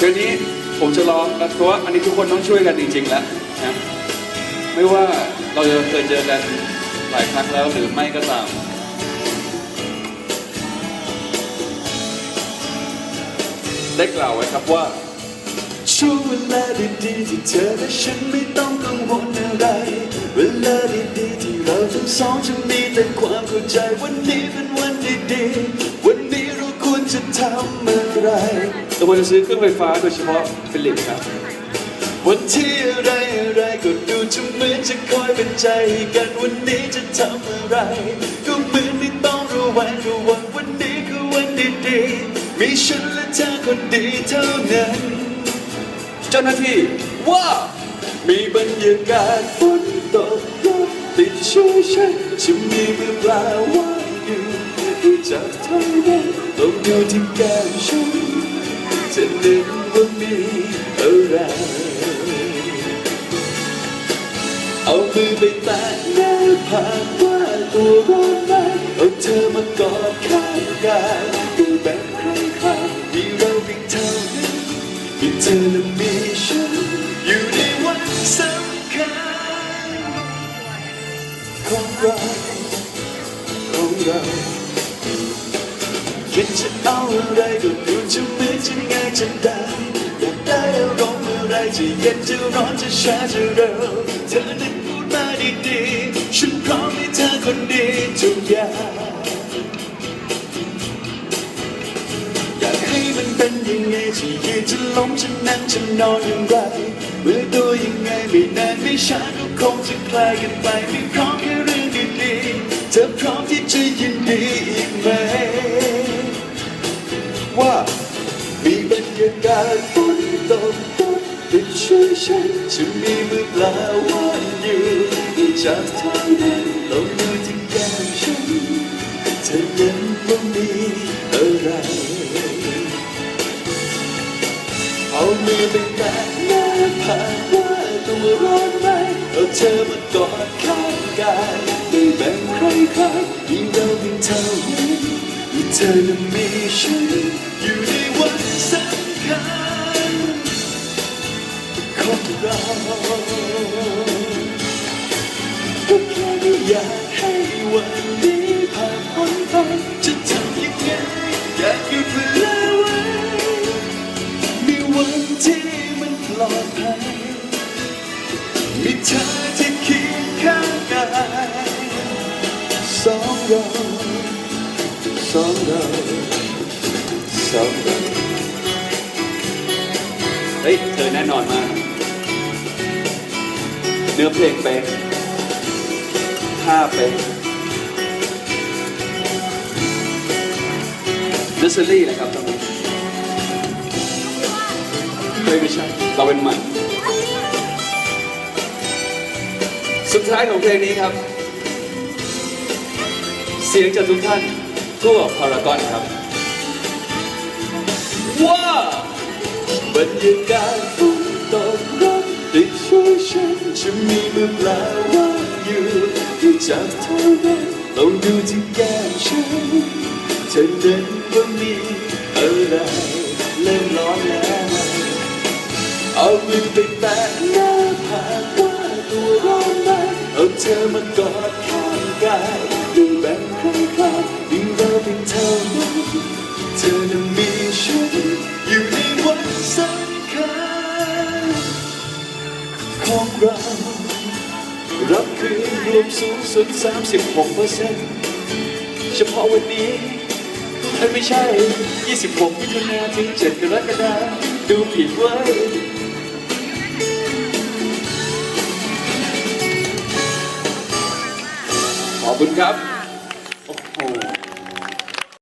คืนนี้ผมจะร้องนะเพราะว่าอันนี้ทุกคนต้องช่วยกันจริงๆแล้วนะไม่ว่าเราจะเคยเจอกันหลายครั้งแล้วหรือไม่ก็ตาม ได้กล่าวไว้ครับว่า ช่วงเวลาดีๆที่เธอและฉันไม่ต้องกังวลอะไร เวลาดีๆที่เราทั้งสองจะมีแต่ความเข้าใจวันนี้เป็นวันดีๆวันนี้เราควรจะทำ ไรเราควรจะซื้อเครื่องไฟฟ้าโดยเฉพาะฟิลิปครับ วันที่อะไรอะไรก็ดูจะเหมือนจะคอยเป็นใจกันวันนี้จะทำอะไร ก็เหมือนไม่ต้องระแวงระวังวันนี้คือวันดีๆ มีฉันและเธอคนดีเท่านั้น เจ้าหน้าที่ว่า มีบรรยากาศฝนตกรถติดช่วยฉันจะมีมือเปล่าว่างอยู่ดู จากเท่านั้นลองดูที่แก้มฉันจะนึกว่ามีอะไร เอามือไปแตะหน้าผากว่าตัวร้อนไหมเอาเธอมากอดข้างกายดูแบบใครๆมีเราเพียงเท่านั้นมีเธอและมีฉันอยู่ในวันสำคัญของเราของเรา คิดจะเอาอะไรก็ดูจะไม่จะง่ายจะได้อยากได้อารมณ์อะไรจะเย็นจะร้อนจะช้าจะเร็วเธอได้พูดมาดีๆฉันพร้อมให้เธอคนดีทุกอย่างอยากให้มันเป็นยังไงจะยืนจะล้มจะนั่งจะนอนอย่างไรเมื่อตัวยังไงไม่นานไม่ช้าก็คงจะคลายกันไปไม่พร้อมแค่เรื่องดีๆเธอพร้อมที่จะ กาศฝนตกตกติดช่วยฉันจะมีมือเปล่าว่างอยู่จากท่านั้นลงมือที่แก้มฉันเธอนั้นว่ามีอะไร เอามือไปแตะหน้าผากว่าตัวร้อนไหมเอาเธอมากอดข้างกายไม่แบ่งใครใครมีเราเพียงเท่านั้นมีเธอและมีฉันอยู่ในวันสำ เราก็แค่ไม่อยากให้วันนี้ผ่านพ้นไปจะทำยังไงอยากหยุดเวลาไว้มีวันที่มันปลอดภัยมีเธอที่เคียงข้างกายสองเราสองเราสองเราเฮ้ยเธอแน่นอนมาก เนื้อเพลงเป๊ะท่าเป๊ะเนสเซอรี่นะครับตรงนี้เฮ้ยไม่ใช่เราเป็นมันสุดท้ายของเพลงนี้ครับ เสียงจากทุกท่านทั่วพารากอนครับ ว้าวบรรยากาศ ฉันจะมีเมื่อเปลาว่าอยู่ที่จากเท่านั้นลองดูที่แก้มฉันเธอนั้นว่ามีอะไรเริ่มร้อนแล้ว เอามือไปแตะหน้าผากว่าตัวร้อนไหมเอาเธอมากอดข้างกายดูแบ่งใครๆมีเราเพียงเท่านั้น ของเรา รับคืนรวมสูงสุด 36เปอร์เซ็นต์เฉพาะวันนี้ไม่ใช่ 26มิถุนายนถึง 7 กรกฎาดูผิดเว้ยขอบคุณครับ